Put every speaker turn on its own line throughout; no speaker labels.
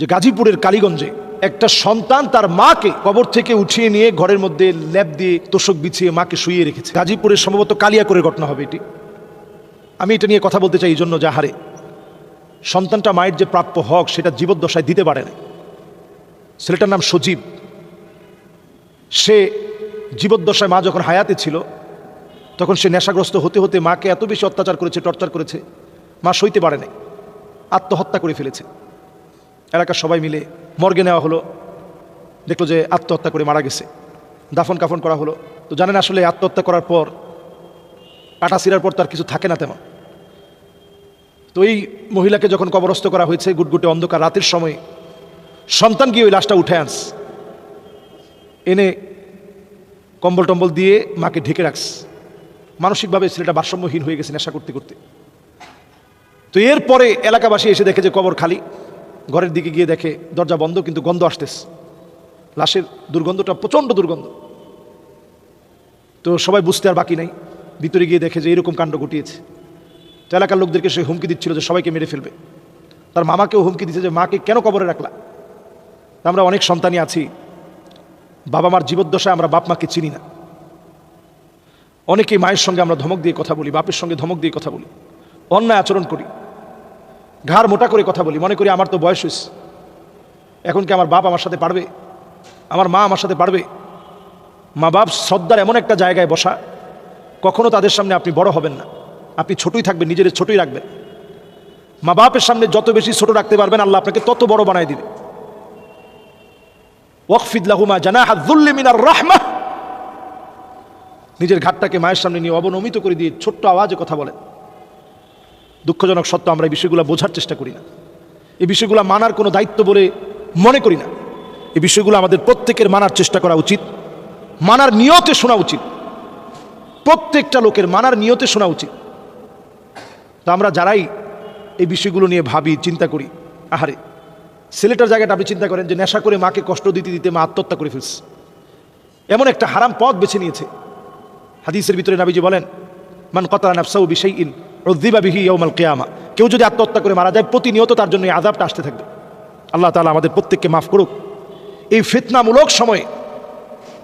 যে গাজীপুরের কালীগঞ্জে একটা সন্তান তার মাকে কবর থেকে উঠিয়ে নিয়ে ঘরের মধ্যে ল্যাপ দিয়ে তোষক বিছিয়ে মাকে শুয়ে রেখেছে। গাজীপুরের সম্ভবত কালিয়া করে ঘটনা হবে এটি। আমি এটা নিয়ে কথা বলতে চাই এই জন্য যে হারে সন্তানটা মায়ের যে প্রাপ্য হক সেটা জীবদ্দশায় দিতে পারে না ছেলেটার নাম সজীব। সে জীবদ্দশায় মা যখন হায়াতে ছিল, তখন সে নেশাগ্রস্ত হতে হতে মাকে এত বেশি অত্যাচার করেছে, টর্চার করেছে, মা সইতে পারে নাই, আত্মহত্যা করে ফেলেছে। এলাকার সবাই মিলে মর্গে নেওয়া হলো। দেখল যে আত্মহত্যা করে মারা গেছে। দাফন কাফন করা হলো। তো জানেন আসলে আত্মহত্যা করার পর কাটা সিরার পর তার কিছু থাকে না তেমন। তো এই মহিলাকে যখন কবরস্থ করা হয়েছে গুটগুটে অন্ধকার রাতের সময়, সন্তান গিয়ে ওই লাশটা উঠে আনস এনে কম্বল টম্বল দিয়ে মাকে ঢেকে রাখস মানসিকভাবে ছেলেটা ভারসাম্যহীন হয়ে গেছে নেশা করতে করতে। তো এরপরে এলাকাবাসী এসে দেখে যে কবর খালি। ঘরের দিকে গিয়ে দেখে, দরজা বন্ধ, কিন্তু গন্ধ আসতেছে। লাশের দুর্গন্ধটা প্রচণ্ড দুর্গন্ধ। তো সবাই বুঝতে আর বাকি নাই। ভিতরে গিয়ে দেখে যে এরকম কাণ্ড ঘটিয়েছে। তো এলাকার লোকদেরকে সে হুমকি দিচ্ছিল যে সবাইকে মেরে ফেলবে। তার মামাকেও হুমকি দিচ্ছে যে মাকে কেন কবরে রাখলা? আমরা অনেক সন্তানই আছি। বাবা মার জীবদ্দশায় আমরা বাপ মাকে চিনি না। অনেকেই মায়ের সঙ্গে আমরা ধমক দিয়ে কথা বলি, বাপের সঙ্গে ধমক দিয়ে কথা বলি। অন্যায় আচরণ করি। ঘাড় মোটা করে কথা বলি, মনে করি আমার তো বয়স হয়েছে। এখন কি আমার বাপ আমার সাথে পারবে? আমার মা আমার সাথে পারবে? মা বাপ শ্রদ্ধার এমন একটা জায়গায় বসা, কখনো তাদের সামনে আপনি বড় হবেন না। আপনি ছোটই থাকবেন, নিজের ছোটই রাখবেন। মা বাপের সামনে যত বেশি ছোট রাখতে পারবেন, আল্লাহ আপনাকে তত বড় বানায় দিবে। ওয়াকফিদুল্লাহুমা জানা হাজুল্লি মিনার রাহমা। নিজের ঘাটটাকে মায়ের সামনে নিয়ে অবনমিত করে দিয়ে ছোট্ট আওয়াজে কথা বলেন। দুঃখজনক সত্য, আমরা এই বিষয়গুলো বোঝার চেষ্টা করি না। এই বিষয়গুলো মানার কোনো দায়িত্ব বলে মনে করি না। এই বিষয়গুলো আমাদের প্রত্যেকের মানার চেষ্টা করা উচিত। মানার নিয়তে শোনা উচিত। প্রত্যেকটা লোকের মানার নিয়তে শোনা উচিত। তো আমরা যারাই এই বিষয়গুলো নিয়ে ভাবি, চিন্তা করি, আহারে, ছেলেটার জায়গাটা আপনি চিন্তা করেন যে নেশা করে মাকে কষ্ট দিতে দিতে মা আত্মহত্যা করে ফেলছে। এমন একটা হারাম পথ বেছে নিয়েছে। হাদিসের ভিতরে নাবিজি বলেন, মান কতা নাফসাউ বিষয় ইন রদ্দিবা বিহি ইয়মাল কেয়ামা। কেউ যদি আত্মহত্যা করে মারা যায়, প্রতিনিয়ত তার জন্য এই আজাবটা আসতে থাকবে। আল্লাহ তালা আমাদের প্রত্যেককে মাফ করুক। এই ফিতনামূলক সময়ে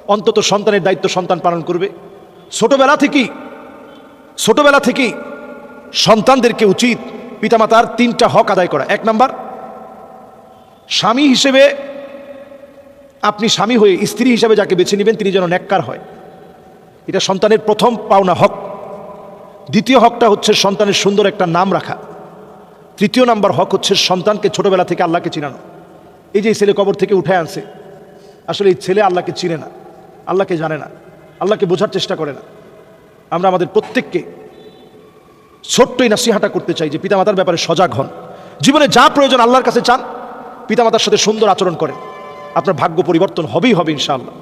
অন্তত সন্তানের দায়িত্ব সন্তান পালন করবে। ছোটবেলা থেকেই ছোটবেলা থেকেই সন্তানদেরকে উচিত পিতামাতার তিনটা হক আদায় করা। এক নাম্বার, স্বামী হিসেবে আপনি স্বামী হয়ে স্ত্রী হিসেবে যাকে বেছে নেবেন, তিনি যেন ন্যাক্কার হয়। এটা সন্তানের প্রথম পাওনা হক। দ্বিতীয় হকটা হচ্ছে সন্তানের সুন্দর একটা নাম রাখা। তৃতীয় নাম্বার হক হচ্ছে সন্তানকে ছোটবেলা থেকে আল্লাহকে চিনানো। এই যে ছেলে কবর থেকে উঠে আনছে, আসলে এই ছেলে আল্লাহকে চিনে না, আল্লাহকে জানে না, আল্লাহকে বোঝার চেষ্টা করে না। আমরা আমাদের প্রত্যেককে ছোট্টই নাসিহাটা করতে চাই যে পিতামাতার ব্যাপারে সজাগ হন। জীবনে যা প্রয়োজন আল্লাহর কাছে চান, পিতামাতার সাথে সুন্দর আচরণ করেন। আপনার ভাগ্য পরিবর্তন হবেই হবে ইনশাআল্লাহ।